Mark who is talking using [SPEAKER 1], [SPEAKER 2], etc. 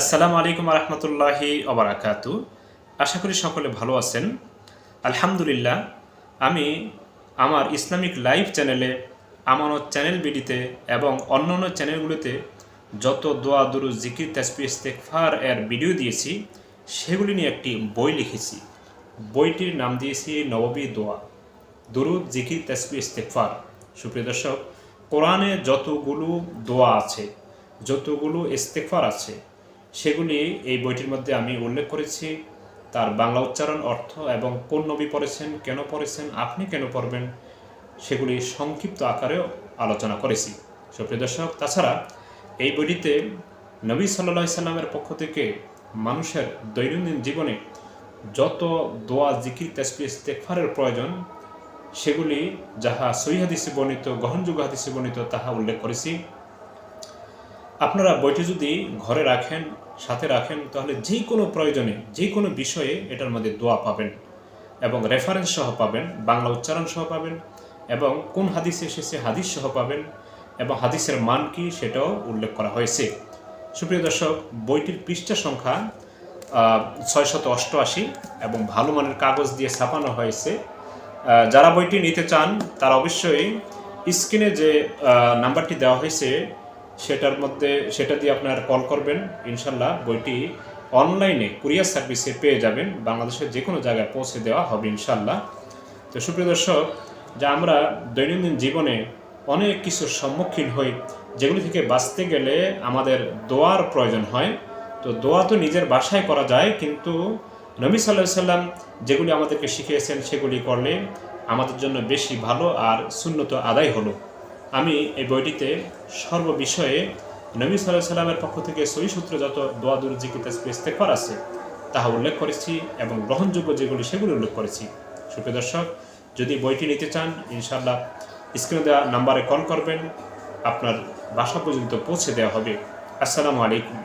[SPEAKER 1] আসসালামু আলাইকুম রহমতুল্লাহি অবরাকাতু আশা করি সকলে ভালো আছেন। আলহামদুলিল্লাহ, আমি আমার ইসলামিক লাইভ চ্যানেলে, আমানত চ্যানেল বিডিতে এবং অন্যান্য চ্যানেলগুলিতে যত দোয়া দুরু জিকির তাসপি ইস্তেকফার এর ভিডিও দিয়েছি, সেগুলি নিয়ে একটি বই লিখেছি। বইটির নাম দিয়েছি নববী দোয়া, দুরুদ, জিকির তাসবি ইস্তেকফার সুপ্রিয় দর্শক, কোরআনে যতগুলো দোয়া আছে, যতগুলো ইস্তেকফার আছে সেগুলি এই বইটির মধ্যে আমি উল্লেখ করেছি। তার বাংলা উচ্চারণ অর্থ এবং কোন নবী পড়েছেন, কেন পড়েছেন, আপনি কেন পড়বেন, সেগুলি সংক্ষিপ্ত আকারেও আলোচনা করেছি। সুপ্রিয় দর্শক, তাছাড়া এই বইটিতে নবী সাল্লা সাল্লামের পক্ষ থেকে মানুষের দৈনন্দিন জীবনে যত দোয়া, জিকির তেসপি ইস্তেকফারের প্রয়োজন, সেগুলি যাহা সই হাদিসে বর্ণিত, গ্রহণযোগ্য হাদিসে বর্ণিত, তাহা উল্লেখ করেছি। আপনারা বইটি যদি ঘরে রাখেন, সাথে রাখেন, তাহলে যে কোনো প্রয়োজনে, যে কোনো বিষয়ে এটার মধ্যে দোয়া পাবেন এবং রেফারেন্স সহ পাবেন, বাংলা উচ্চারণ সহ পাবেন এবং কোন হাদিস এসেছে হাদিস সহ পাবেন এবং হাদিসের মান কি সেটাও উল্লেখ করা হয়েছে। সুপ্রিয় দর্শক, বইটির পৃষ্ঠা সংখ্যা ছয়শত অষ্টআশি এবং ভালো মানের কাগজ দিয়ে ছাপানো হয়েছে। যারা বইটি নিতে চান, তারা অবশ্যই স্ক্রিনে যে নাম্বারটি দেওয়া হয়েছে সেটার মধ্যে, সেটা দিয়ে আপনার কল করবেন, ইনশাল্লাহ বইটি অনলাইনে কুরিয়ার সার্ভিসে পেয়ে যাবেন, বাংলাদেশের যে কোনো জায়গায় পৌঁছে দেওয়া হবে ইনশাল্লাহ। তো সুপ্রিয় দর্শক, যা আমরা দৈনন্দিন জীবনে অনেক কিছুর সম্মুখীন হই, যেগুলি থেকে বাঁচতে গেলে আমাদের দোয়ার প্রয়োজন হয়। তো দোয়া তো নিজের বাসায় করা যায়, কিন্তু নবী সাল্লাহ সাল্লাম যেগুলি আমাদেরকে শিখিয়েছেন সেগুলি করলে আমাদের জন্য বেশি ভালো আর শূন্যত আদায় হলো। আমি এই বইটিতে সর্ব বিষয়ে নবী সাল্লাহ সাল্লামের পক্ষ থেকে সই সূত্র যত দোয়া দুর জিকিতে পার আছে, তাহা উল্লেখ করেছি এবং গ্রহণযোগ্য যেগুলি সেগুলি উল্লেখ করেছি। সুপ্রিয় দর্শক, যদি বইটি নিতে চান ইনশাল্লাহ স্ক্রিনে দেওয়া নাম্বারে কল করবেন। আপনার বাসা পর্যন্ত পৌঁছে দেওয়া হবে। আসসালামু আলাইকুম।